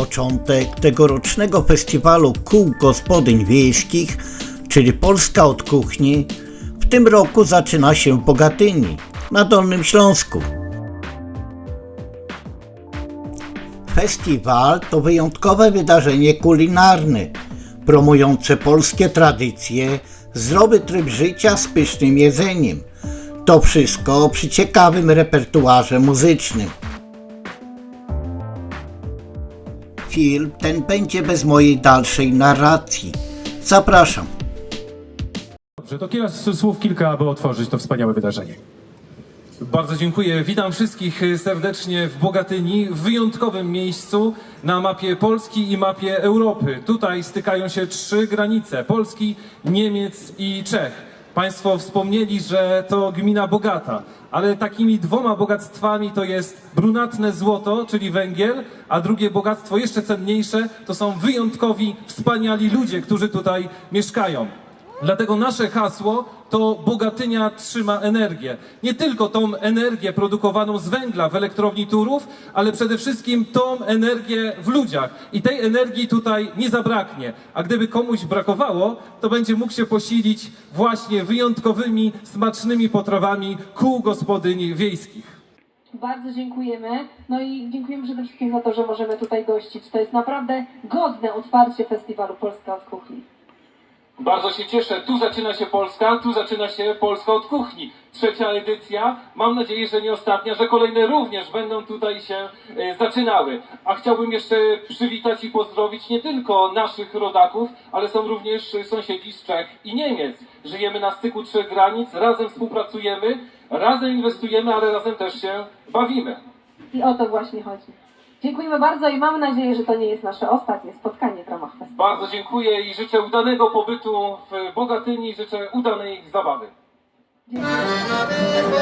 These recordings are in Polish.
Początek tegorocznego festiwalu kół gospodyń wiejskich, czyli Polska od kuchni, w tym roku zaczyna się w Bogatyni, na Dolnym Śląsku. Festiwal to wyjątkowe wydarzenie kulinarne, promujące polskie tradycje, zdrowy tryb życia z pysznym jedzeniem. To wszystko przy ciekawym repertuarze muzycznym. Film ten będzie bez mojej dalszej narracji. Zapraszam. Dobrze, to kilka słów kilka, aby otworzyć to wspaniałe wydarzenie. Bardzo dziękuję. Witam wszystkich serdecznie w Bogatyni, w wyjątkowym miejscu na mapie Polski i mapie Europy. Tutaj stykają się trzy granice: Polski, Niemiec i Czech. Państwo wspomnieli, że to gmina bogata, ale takimi dwoma bogactwami to jest brunatne złoto, czyli węgiel, a drugie bogactwo jeszcze cenniejsze to są wyjątkowi, wspaniali ludzie, którzy tutaj mieszkają. Dlatego nasze hasło to Bogatynia trzyma energię. Nie tylko tą energię produkowaną z węgla w elektrowni Turów, ale przede wszystkim tą energię w ludziach. I tej energii tutaj nie zabraknie. A gdyby komuś brakowało, to będzie mógł się posilić właśnie wyjątkowymi, smacznymi potrawami kół gospodyń wiejskich. Bardzo dziękujemy. No i dziękujemy przede wszystkim za to, że możemy tutaj gościć. To jest naprawdę godne otwarcie festiwalu Polska od Kuchni. Bardzo się cieszę. Tu zaczyna się Polska, tu zaczyna się Polska od kuchni. Trzecia edycja. Mam nadzieję, że nie ostatnia, że kolejne również będą tutaj się e, zaczynały. A chciałbym jeszcze przywitać i pozdrowić nie tylko naszych rodaków, ale są również sąsiedzi z Czech i Niemiec. Żyjemy na styku trzech granic, razem współpracujemy, razem inwestujemy, ale razem też się bawimy. I o to właśnie chodzi. Dziękujemy bardzo i mamy nadzieję, że to nie jest nasze ostatnie spotkanie. Bardzo dziękuję i życzę udanego pobytu w Bogatyni, życzę udanej zabawy. Kawiarni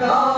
God.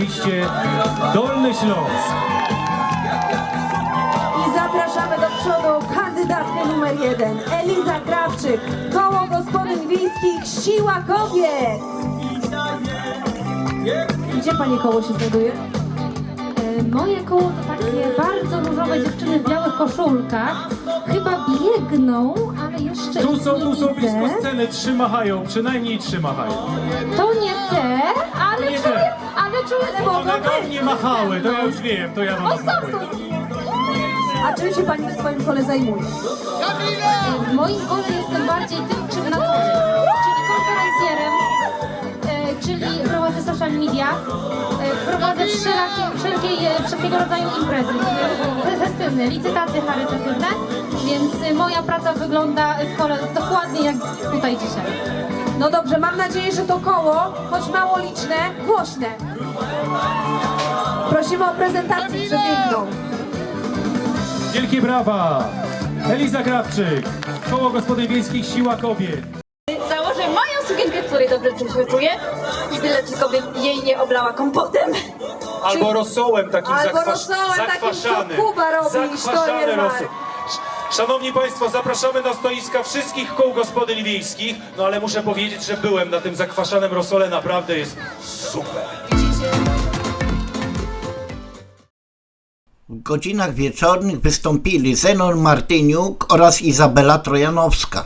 Oczywiście Dolny Śląsk. I zapraszamy do przodu kandydatkę numer jeden, Eliza Krawczyk, Koło Gospodyń Wiejskich Siła Kobiet. Gdzie Pani koło się znajduje? E, Moje koło to takie bardzo różowe dziewczyny w białych koszulkach. Chyba biegną, ale jeszcze Tu są, tu są blisko sceny, trzy machają, przynajmniej trzy machają. To nie te, ale Nie czuję, ale czuję One do mnie machały, to ja już wiem, to ja O, są. smakuję. A czym się Pani w swoim kole zajmuje? W moim kole jestem bardziej tym, czym na co dzień, czyli konferencjerem, e, czyli prowadzę social media, e, prowadzę wszelakie, wszelkie, e, wszelkiego rodzaju imprezy, e, festyny, licytacje charytatywne, więc e, moja praca wygląda w kole dokładnie jak tutaj dzisiaj. No dobrze, mam nadzieję, że to koło, choć mało liczne, głośne. Prosimy o prezentację przepiękną. Wielkie brawa! Eliza Krawczyk, Koło Gospodyń Wiejskich Siła Kobiet. Założę moją sukienkę, w której dobrze się czuję i tyle tylko bym jej nie oblała kompotem. Albo rosołem takim Albo zakwas- rosołem takim, co zakwaszanym. Kuba robi, ważne. rosół. Szanowni Państwo, zapraszamy na stoiska wszystkich kół gospodyń wiejskich. No ale muszę powiedzieć, że byłem na tym zakwaszanym rosole, naprawdę jest super. W godzinach wieczornych wystąpili Zenon Martyniuk oraz Izabela Trojanowska.